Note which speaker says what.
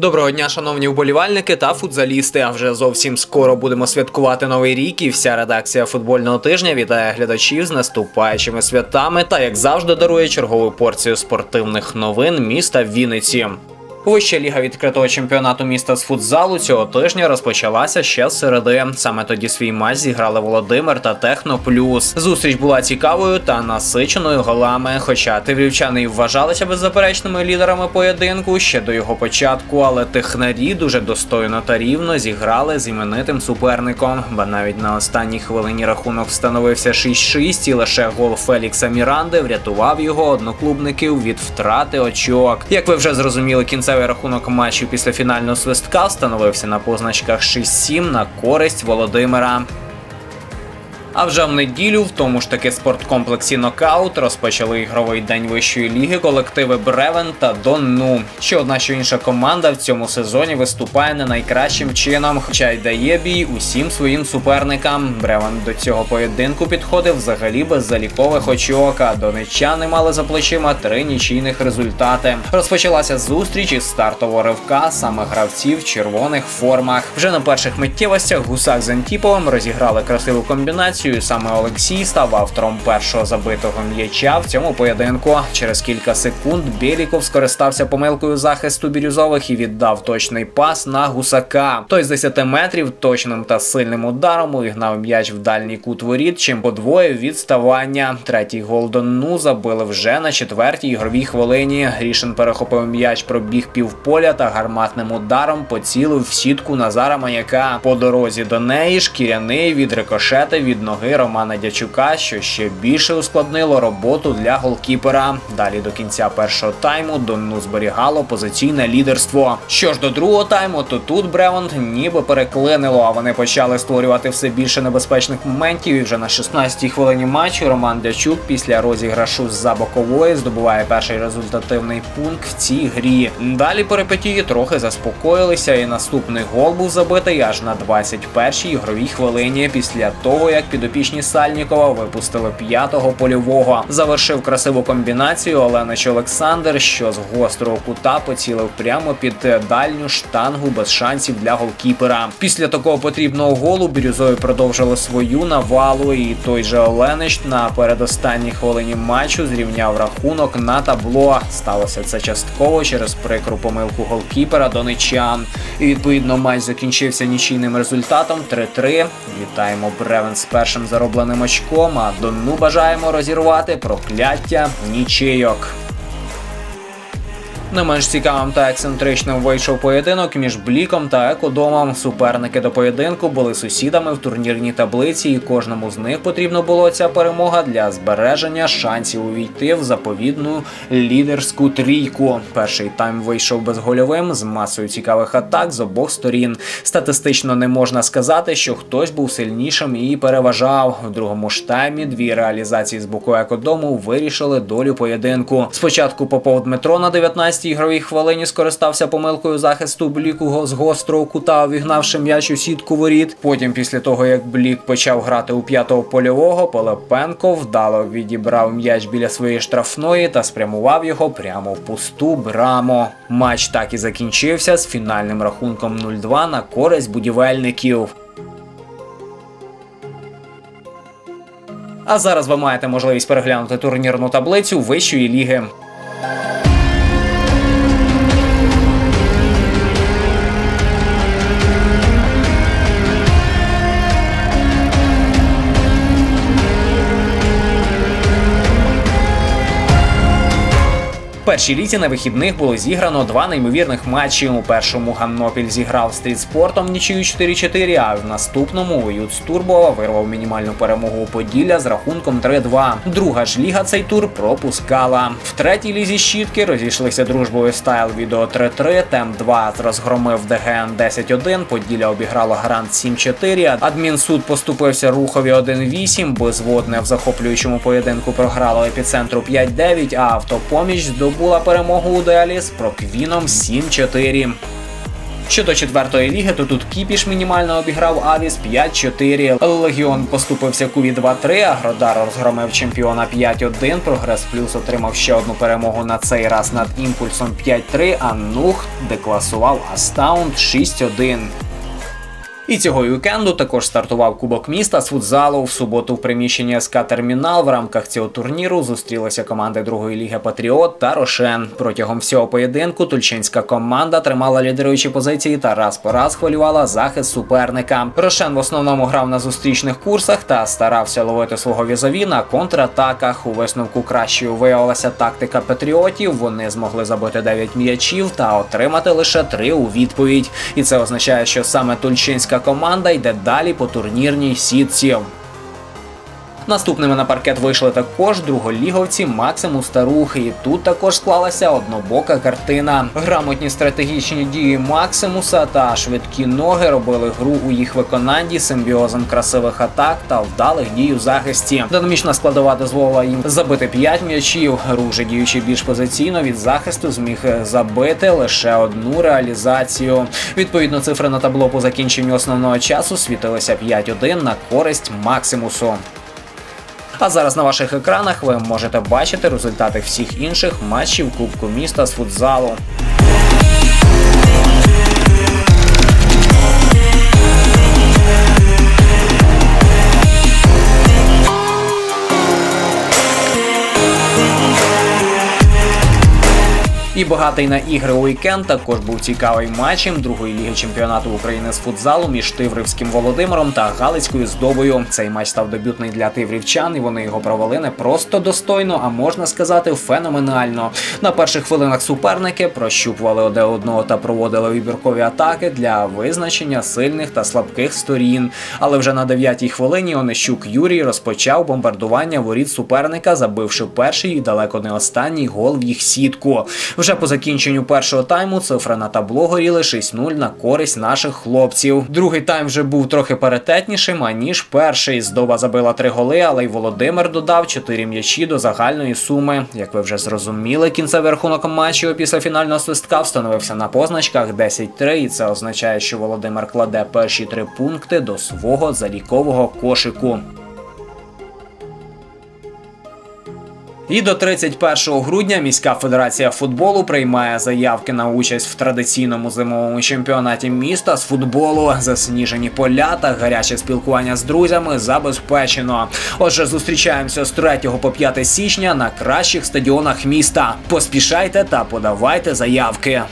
Speaker 1: Доброго дня, шановні вболівальники та футзалісти. А вже зовсім скоро будемо святкувати новий рік. І вся редакція футбольного тижня вітає глядачів з наступаючими святами та, як завжди, дарує чергову порцію спортивних новин міста Вінниці. Вища ліга відкритого чемпіонату міста з футзалу цього тижня розпочалася ще з середи. Саме тоді свій матч зіграли Володимир та Техно Плюс. Зустріч була цікавою та насиченою голами. Хоча тиврівчани й вважалися беззаперечними лідерами поєдинку ще до його початку, але технарі дуже достойно та рівно зіграли з іменитим суперником. Ба навіть на останній хвилині рахунок встановився 6-6 і лише гол Фелікса Міранди врятував його одноклубників від втрати очок. Як ви вже зрозуміли, кінцевий Кінцевий рахунок матчу після фінального свистка встановився на позначках 6-7 на користь Володимира. А вже в неділю, в тому ж таки спорткомплексі Нокаут розпочали ігровий день вищої ліги колективи Бревен та Донну. Ще одна що інша команда в цьому сезоні виступає не найкращим чином, хоча й дає бій усім своїм суперникам. Бревен до цього поєдинку підходив взагалі без залікових очок. А донеччани мали за плечима три нічийних результати. Розпочалася зустріч із стартового ривка саме гравців в червоних формах. Вже на перших миттєвостях гусак з Антіповим розіграли красиву комбінацію. Саме Олексій став автором першого забитого м'яча в цьому поєдинку. Через кілька секунд Біліков скористався помилкою захисту бірюзових і віддав точний пас на гусака. Той з 10 метрів точним та сильним ударом увігнав м'яч в дальній кут воріт, чим подвоїв відставання. Третій гол Донну забили вже на четвертій ігровій хвилині. Грішин перехопив м'яч, пробіг півполя та гарматним ударом поцілив в сітку Назара Маняка. По дорозі до неї шкіряний від рикошети від ноги Романа Дячука, що ще більше ускладнило роботу для голкіпера. Далі до кінця першого тайму Донну зберігало позиційне лідерство. Що ж до другого тайму, то тут Бревонд ніби переклинило, а вони почали створювати все більше небезпечних моментів. І вже на 16-й хвилині матчу Роман Дячук після розіграшу з-за бокової здобуває перший результативний пункт в цій грі. Далі перипетії трохи заспокоїлися, і наступний гол був забитий аж на 21-й ігровій хвилині після того, як підопічні Сальнікова випустили п'ятого польового. Завершив красиву комбінацію Оленич Олександр, що з гострого кута поцілив прямо під дальню штангу без шансів для голкіпера. Після такого потрібного голу бірюзові продовжили свою навалу, і той же Оленич на передостанній хвилині матчу зрівняв рахунок на табло. Сталося це частково через прикру помилку голкіпера донечан. І відповідно матч закінчився нічийним результатом 3-3. Вітаємо Бревен з першим заробленим очком, а Донну бажаємо розірвати прокляття нічийок. Не менш цікавим та ексцентричним вийшов поєдинок між Бліком та Екодомом. Суперники до поєдинку були сусідами в турнірній таблиці, і кожному з них потрібно було ця перемога для збереження шансів увійти в заповідну лідерську трійку. Перший тайм вийшов безгольовим з масою цікавих атак з обох сторін. Статистично не можна сказати, що хтось був сильнішим і переважав. В другому ж таймі дві реалізації з боку екодому вирішили долю поєдинку. Спочатку Попов Дмитро на 19 15-й ігровій хвилині скористався помилкою захисту Бліку з гострого кута, увігнавши м'яч у сітку воріт. Потім, після того як Блік почав грати у п'ятого польового, Полепенко вдало відібрав м'яч біля своєї штрафної та спрямував його прямо в пусту браму. Матч так і закінчився з фінальним рахунком 0-2 на користь будівельників. А зараз ви маєте можливість переглянути турнірну таблицю вищої ліги. Першій лізі на вихідних було зіграно два неймовірних матчі. У першому Ганнопіль зіграв стріт спортом нічию 4-4, а в наступному Юц Турбо вирвав мінімальну перемогу у Поділля з рахунком 3-2. Друга ж ліга цей тур пропускала. В третій лізі щітки розійшлися дружбою стайл відео 3-3, Тем 2 розгромив ДГН 10-1, Поділля обіграло Грант 7-4, Адмінсуд поступився рухові 1-8, безводне в захоплюючому поєдинку програло епіцентру 5-9, а автопоміч здобула перемогу у дуелі з Проквіном 7-4. Щодо четвертої ліги, то тут Кіпіш мінімально обіграв Авіс 5-4. Легіон поступився Куві 2-3, Агродар розгромив чемпіона 5-1. Прогрес Плюс отримав ще одну перемогу на цей раз над імпульсом 5-3, а Нух декласував Астаунд 6-1. І цього вікенду також стартував Кубок міста з футзалу. В суботу в приміщенні СК Термінал в рамках цього турніру зустрілися команди другої ліги Патріот та Рошен. Протягом всього поєдинку тульчинська команда тримала лідируючі позиції та раз по раз хвилювала захист суперника. Рошен в основному грав на зустрічних курсах та старався ловити свого візові на контратаках. У висновку кращою виявилася тактика патріотів. Вони змогли забити 9 м'ячів та отримати лише 3 у відповідь. І це означає, що саме тульчинська команда йде далі по турнірній сітці. Наступними на паркет вийшли також друголіговці Максиму Старухи. І тут також склалася однобока картина. Грамотні стратегічні дії Максимуса та швидкі ноги робили гру у їх виконанні симбіозом красивих атак та вдалих дій у захисті. Динамічна складова дозволила їм забити 5 м'ячів. Гру вже діючи більш позиційно від захисту, зміг забити лише одну реалізацію. Відповідно, цифри на табло по закінченню основного часу світилися 5-1 на користь Максимусу. А зараз на ваших екранах ви можете бачити результати всіх інших матчів Кубку міста з футзалу. І багатий на ігри уікенд також був цікавий матчем другої ліги чемпіонату України з футзалу між Тиврівським Володимиром та Галицькою здобою. Цей матч став дебютний для тиврівчан, і вони його провели не просто достойно, а можна сказати, феноменально. На перших хвилинах суперники прощупували одне одного та проводили вибіркові атаки для визначення сильних та слабких сторін. Але вже на дев'ятій хвилині Онищук Юрій розпочав бомбардування воріт суперника, забивши перший і далеко не останній гол в їх сітку. Вже по закінченню першого тайму цифри на табло горіли 6-0 на користь наших хлопців. Другий тайм вже був трохи паритетнішим, аніж перший. Здоба забила три голи, але й Володимир додав 4 м'ячі до загальної суми. Як ви вже зрозуміли, кінцевий рахунок матчу після фінального свистка встановився на позначках 10-3, і це означає, що Володимир кладе перші три пункти до свого залікового кошику. І до 31 грудня міська федерація футболу приймає заявки на участь в традиційному зимовому чемпіонаті міста з футболу. Засніжені поля та гаряче спілкування з друзями забезпечено. Отже, зустрічаємося з 3 по 5 січня на кращих стадіонах міста. Поспішайте та подавайте заявки.